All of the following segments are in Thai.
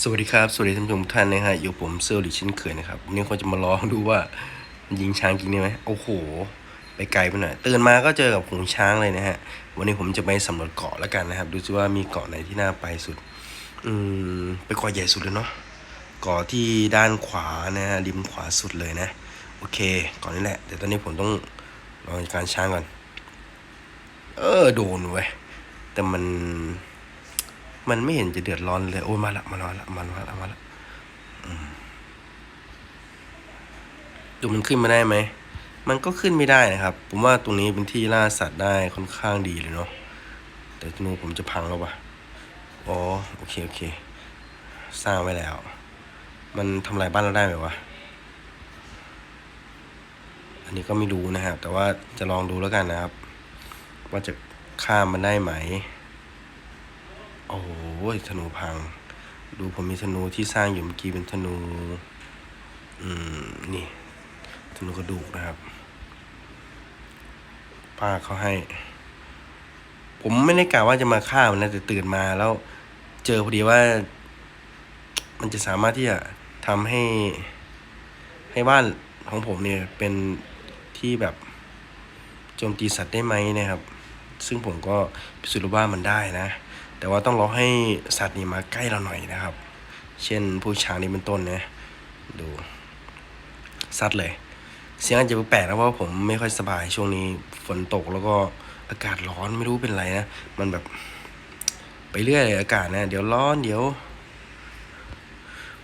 สวัสดีครับ สวัสดีท่านผู้ชมท่านนะฮะอยู่ผมเซอร์ลิเช่นเคยนะครับวันนี้เขาจะมาลองดูว่ายิงช้างจริงได้ไหมโอ้โห ไปไกลไปหน่อยตื่นมาก็เจอกับฝูงช้างเลยนะฮะ วันนี้ผมจะไปสำรวจเกาะแล้วกันนะครับ ดูซิว่ามีเกาะไหนที่น่าไปสุด อืมไปเกาะใหญ่สุดเลยเนาะเกาะที่ด้านขวานะฮะริมขวาสุดเลยนะ โอเคเกาะนี้แหละแต่ตอนนี้ผมต้องลองการช้างก่อน เออโดนเว้ยแต่มัน มันไม่เห็นจะเดือดร้อนเลย โอ้ยมาละมาละมาละมาละมาละอืมดูมันขึ้นมาได้ไหม มันก็ขึ้นไม่ได้นะครับ ผมว่าตรงนี้เป็นที่ล่าสัตว์ได้ค่อนข้างดีเลยเนาะ แต่ธนูผมจะพังแล้ววะอ๋อ โอเค โอเค สร้างไว้แล้ว มันทำลายบ้านเราได้ไหมวะ อันนี้ก็ไม่รู้นะครับ แต่ว่าจะลองดูแล้วกันนะครับ ว่าจะข้ามมันได้ไหม โอ้โหธนูพัง ดูผมมีธนูที่สร้างอยู่เมื่อกี้เป็นธนู อืม นี่ ธนูกระดูกนะครับ ป้าเขาให้ ผมไม่ได้กะว่าจะมาฆ่ามันนะแต่ตื่นมาแล้ว เจอพอดีว่า มันจะสามารถที่จะทำให้ ให้บ้านของผมเนี่ย เป็นที่แบบโจมตีสัตว์ได้ไหมนะครับ ซึ่งผมก็พิสูจน์ว่ามันได้นะ แต่ว่าต้องรอให้สัตว์นี่มาใกล้เราหน่อยนะครับ เช่นผู้ช้างนี่เป็นต้นนะดูซัดเลย เสียงอาจจะแปลกนะเพราะว่าผมไม่ค่อยสบายช่วงนี้ฝนตกแล้วก็อากาศร้อนไม่รู้เป็นไรนะมันแบบไปเรื่อยเลยอากาศนะเดี๋ยวร้อนเดี๋ยว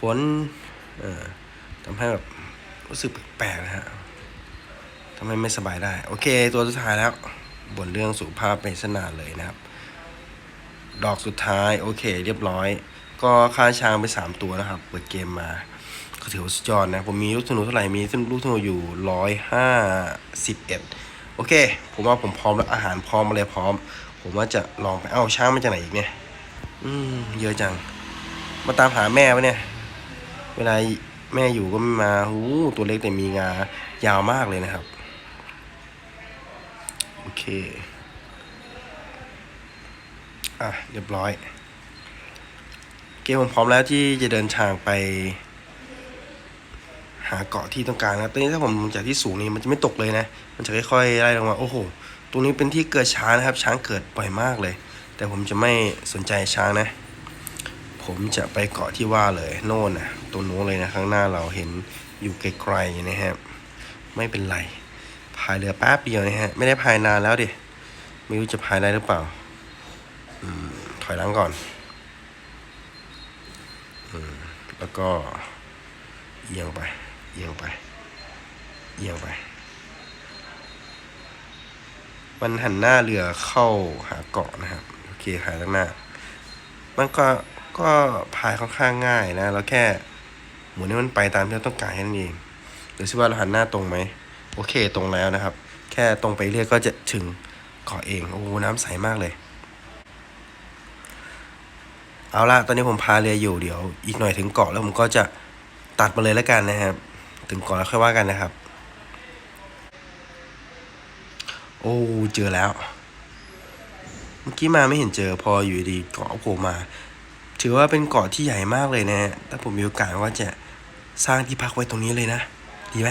ฝนเอ่อทำให้แบบรู้สึกแปลกนะฮะทำให้ไม่สบายได้ โอเค ตัวสุดท้ายแล้วบ่นเรื่องสุขภาพไปสนานเลยนะครับ ดอกสุดท้าย โอเค เรียบร้อย ก็ค่าช้างไป 3 ตัวนะครับ เปิดเกมมาก็ถือว่าสุดยอดนะ ผมมีลูกธนูเท่าไหร่ มีลูกธนูอยู่ร้อยห้าสิบเอ็ดโอเค ผมว่าผมพร้อมแล้วอาหารพร้อมอะไรพร้อม ผมว่าจะลองไปเอ้าช้างมาจากไหนอีกเนี่ย อืม เยอะจัง มาตามหาแม่ปะเนี่ย เวลาแม่อยู่ก็ไม่มาหูตัวเล็กแต่มีงายาวมากเลยนะครับ โอเค อะเรียบร้อยเกมผมพร้อมแล้วที่จะเดินทางไป หาเกาะที่ต้องการนะตอนนี้ถ้าผมลงจากที่สูงนี้มันจะไม่ตกเลยนะ มันจะค่อยๆไล่ลงมาโอ้โหตรงนี้เป็นที่เกิดช้างนะครับ ช้างเกิดบ่อยมากเลย แต่ผมจะไม่สนใจช้างนะ ผมจะไปเกาะที่ว่าเลยโน่นนะตรงโน้นเลยนะข้างหน้าเราเห็นอยู่ไกลๆนะครับ ไม่เป็นไรพายเรือแป๊บเดียวนะฮะไม่ได้พายนานแล้วดิไม่รู้จะพายได้หรือเปล่า ถอยหลังก่อนอแล้วก็เอียงไปเอียงไปเอียงไป มันหันหน้าเรือเข้าหาเกาะนะครับ โอเคหายตั้งหน้า มันก็ก็พายค่อนข้างง่ายนะแล้วแค่หมุนให้มันไปตามที่เราต้องการแค่นั้นเองดูซิว่าเราหันหน้าตรงไหมโอเคตรงแล้วนะครับ แค่ตรงไปเรื่อยก็จะถึงเกาะเอง โอ้ น้ำใสมากเลย เอาละตอนนี้ผมพาเรืออยู่เดี๋ยว อีกหน่อยถึงเกาะแล้วผมก็จะตัดมาเลยแล้วกันนะครับ ถึงเกาะแล้วค่อยว่ากันนะครับ โอ้เจอแล้ว เมื่อกี้มาไม่เห็นเจอพออยู่ดีเกาะโผล่มา ถือว่าเป็นเกาะที่ใหญ่มากเลยนะถ้าผมมีโอกาสว่าจะสร้างที่พักไว้ตรงนี้เลยนะ ดีไหม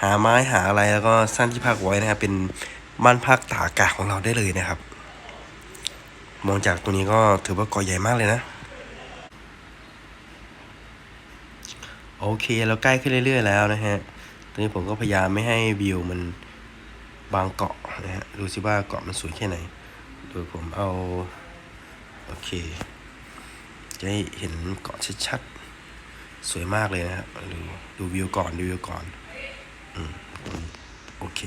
หาไม้หาอะไรแล้วก็สร้างที่พักไว้นะครับเป็นบ้านพักตากอากาศของเราได้เลยนะครับ มองจากตรงนี้ก็ถือว่าเกาะใหญ่มากเลยนะ โอเคเราใกล้ขึ้นเรื่อยๆแล้วนะฮะ ตอนนี้ผมก็พยายามไม่ให้วิวมันบางเกาะนะฮะ ดูสิว่าเกาะมันสวยแค่ไหน โดยผมเอา โอเค จะให้เห็นเกาะชัดๆ สวยมากเลยนะครับดูดูวิวก่อนดูวิวก่อน อืม โอเค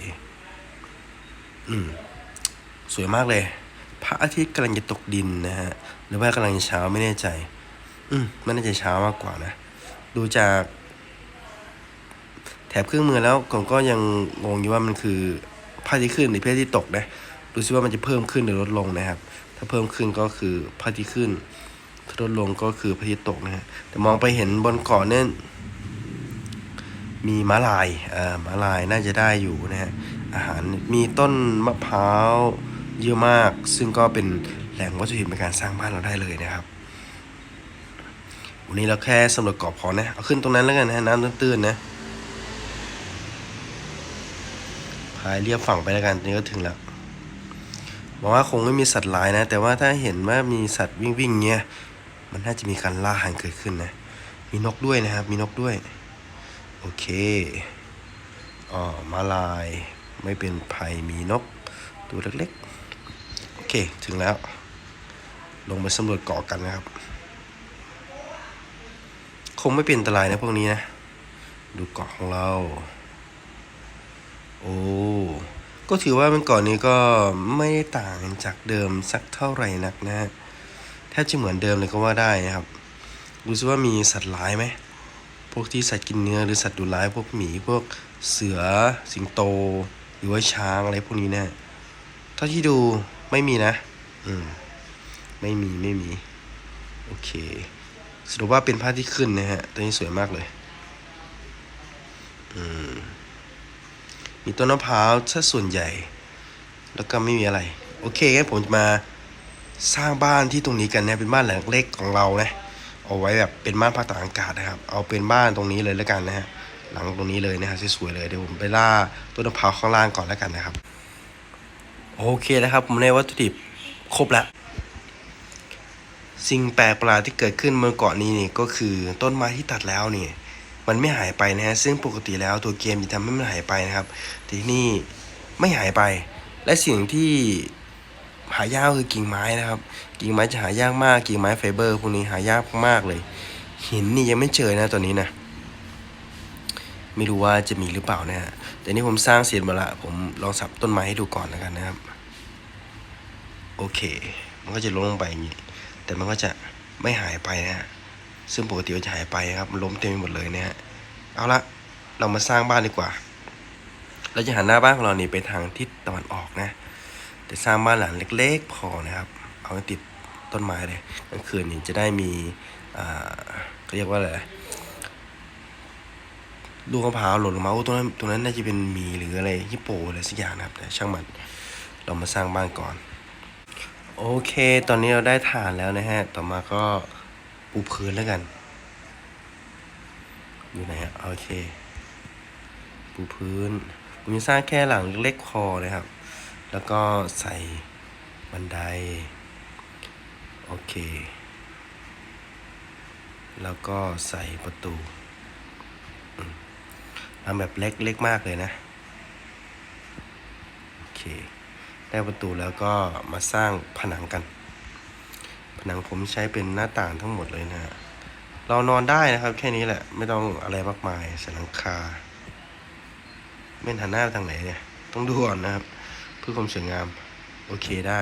อืม สวยมากเลย พระอาทิตย์กำลังจะตกดินนะฮะ หรือว่ากำลังจะเช้าไม่แน่ใจ อืมไม่น่าจะเช้ามากกว่านะ ดูจากแถบเครื่องมือแล้วผมก็ยังงงอยู่ว่ามันคือพระอาทิตย์ขึ้นหรือพระอาทิตย์ตกนะ ดูซิว่ามันจะเพิ่มขึ้นหรือลดลงนะครับ ถ้าเพิ่มขึ้นก็คือพระอาทิตย์ขึ้น ถ้าลดลงก็คือพระอาทิตย์ตกนะฮะ แต่มองไปเห็นบนเกาะเนี่ยมีม้าลาย อ่า ม้าลายน่าจะได้อยู่นะฮะ อาหาร มีต้นมะพร้าว เยอะมาก ซึ่งก็เป็นแหล่งวัตถุดิบในการสร้างบ้านเราได้เลยนะครับ วันนี้เราแค่สำรวจเกาะพอนะเอาขึ้นตรงนั้นแล้วกันนะน้ำตื้นๆนะพายเรียบฝั่งไปแล้วกันนี่ก็ถึงแล้วหวังว่าคงไม่มีสัตว์ร้ายนะ แต่ว่าถ้าเห็นว่ามีสัตว์วิ่งวิ่งๆเงี้ยมันน่าจะมีการล่าหารเกิดขึ้นนะ มีนกด้วยนะครับ มีนกด้วย โอเคอ๋อมาลายไม่เป็นภัยมีนกตัวเล็กๆ เค ถึงแล้ว ลงไปสำรวจเกาะกันนะครับ คงไม่เป็นอันตรายนะพวกนี้นะ ดูเกาะของเรา โอ้ ก็ถือว่ามันเก่อนนี้ก็ไม่ได้ต่างจากเดิมสักเท่าไหร่นักนะฮะแทบจะเหมือนเดิมเลยก็ว่าได้นะครับดูซิว่ามีสัตว์ร้ายไหม พวกที่สัตว์กินเนื้อหรือสัตว์ดุร้ายพวกหมีพวกเสือสิงโต หรือว่าช้างอะไรพวกนี้นะเท่าที่ดู ไม่มีนะ อืม ไม่มีไม่มี โอเคสรุปว่าเป็นภาที่ขึ้นนะฮะ ตัวนี้สวยมากเลย อืม มีต้นมะพร้าวซะส่วนใหญ่ แล้วก็ไม่มีอะไร โอเคงั้นผมจะมาสร้างบ้านที่ตรงนี้กันนะ เป็นบ้านหลังเล็กของเรานะ เอาไว้แบบเป็นบ้านพักตากอากาศนะครับ เอาเป็นบ้านตรงนี้เลยแล้วกันนะฮะ หลังตรงนี้เลยนะฮะสวยๆเลย เดี๋ยวผมไปล่าต้นมะพร้าวข้างล่างก่อนแล้วกันนะครับ โอเคนะครับ ผมในวัตถุดิบครบแล้วสิ่งแปลกประหลาดที่เกิดขึ้นบนเกาะนี้นี่ก็คือต้นไม้ที่ตัดแล้วนี่ มันไม่หายไปนะฮะซึ่งปกติแล้วตัวเกมจะทำให้มันหายไปนะครับแต่ที่นี่ไม่หายไป และสิ่งที่หายากคือกิ่งไม้นะครับ กิ่งไม้จะหายากมากกิ่งไม้ไฟเบอร์พวกนี้หายากมากเลย หินนี่ยังไม่เจอนะตัวนี้นะ ไม่รู้ว่าจะมีหรือเปล่านะฮะแต่นี่ผมสร้างเสร็จมาละ ผมลองสับต้นไม้ให้ดูก่อนแล้วกันนะครับ โอเค มันก็จะลงลงไปอย่างนี้ แต่มันก็จะไม่หายไปนะฮะ ซึ่งปกติมันจะหายไปครับ มันล้มเต็มไปหมดเลยนะฮะ เอาละ เรามาสร้างบ้านดีกว่า เราจะหันหน้าบ้านของเรานี่ไปทางทิศตะวันออกนะ แต่สร้างบ้านหลังเล็ก ๆ พอนะครับ เอาไว้ติดต้นไม้เลยกลางคืนนี่จะได้มีอ่าเขาเรียกว่าอะไร ลูกมะพร้าวหล่นลงมาโอ้ตรงนั้นตรงนั้นน่าจะเป็นหมีหรืออะไรฮิปโปอะไรสักอย่างนะครับแต่ช่างมันเรามาสร้างบ้านก่อน โอเค ตอนนี้เราได้ฐานแล้วนะฮะ ต่อมาก็ปูพื้นแล้วกัน อยู่ไหนอะโอเค ปูพื้นผมจะสร้างแค่หลังเล็กๆพอนะครับ แล้วก็ใส่บันได โอเค แล้วก็ใส่ประตูอืม ทำแบบเล็กเล็กมากเลยนะ โอเค ได้ประตูแล้วก็มาสร้างผนังกัน ผนังผมใช้เป็นหน้าต่างทั้งหมดเลยนะฮะเรานอนได้นะครับ แค่นี้แหละ ไม่ต้องอะไรมากมายใส่หลังคาไม่หันหน้าทางไหนเนี่ย ต้องดูก่อนนะครับ เพื่อความสวยงาม โอเคได้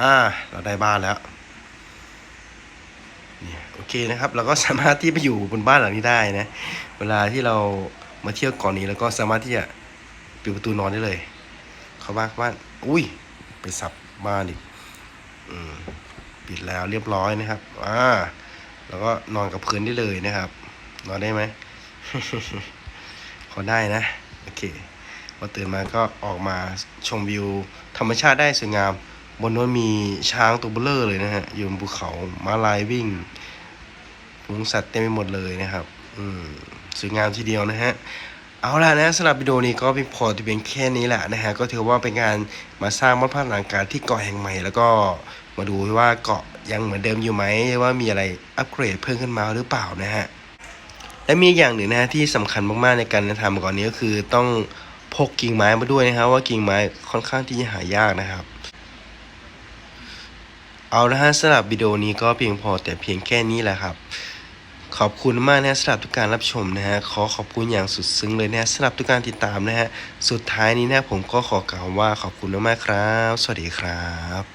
อ่า เราได้บ้านแล้วเนี่ยโอเคนะครับ เราก็สามารถที่ไปอยู่บนบ้านหลังนี้ได้นะ เวลาที่เรา มาเที่ยวเก่อนนี้แล้วก็สามารถที่จะปิดประตูนอนได้เลย เขาบ้านเขาบ้านอุ้ย ไปสับบ้านอีกอืมปิดแล้วเรียบร้อยนะครับอ่าแล้วก็นอนกับพื้นได้เลยนะครับ นอนได้ไหมพอได้นะ โอเคพอตื่นมาก็ออกมาชมวิว ธรรมชาติได้สวยงาม บนนู้นมีช้างตัวเบลอเลยนะฮะ อยู่บนภูเขาม้าลายวิ่งฝูงสัตว์เต็มไปหมดเลยนะครับ อืม สวยงามทีเดียวนะฮะเอาล่ะนะสำหรับวิดีโอนี้ก็เพียงพอที่เป็นแค่นี้แหละนะฮะก็ถือว่าเป็นการมาสร้างบ้านพักหลังการที่เกาะแห่งใหม่ แล้วก็มาดูว่าเกาะยังเหมือนเดิมอยู่ไหมว่ามีอะไรอัปเกรดเพิ่มขึ้นมาหรือเปล่านะฮะและมีอย่างหนึ่งนะฮะที่สำคัญมากๆในการทำก่อนนี้ก็คือต้องพกกิ่งไม้มาด้วยนะครับว่ากิ่งไม้ค่อนข้างที่จะหายากนะครับเอาละฮะสำหรับวิดีโอนี้ก็เพียงพอแต่เพียงแค่นี้แหละครับ ขอบคุณมากนะฮะสำหรับทุกการรับชมนะฮะขอขอบคุณอย่างสุดซึ้งเลยนะฮะสำหรับทุกการติดตามนะฮะสุดท้ายนี้นะผมก็ขอกล่าวว่าขอบคุณมากๆครับ สวัสดีครับ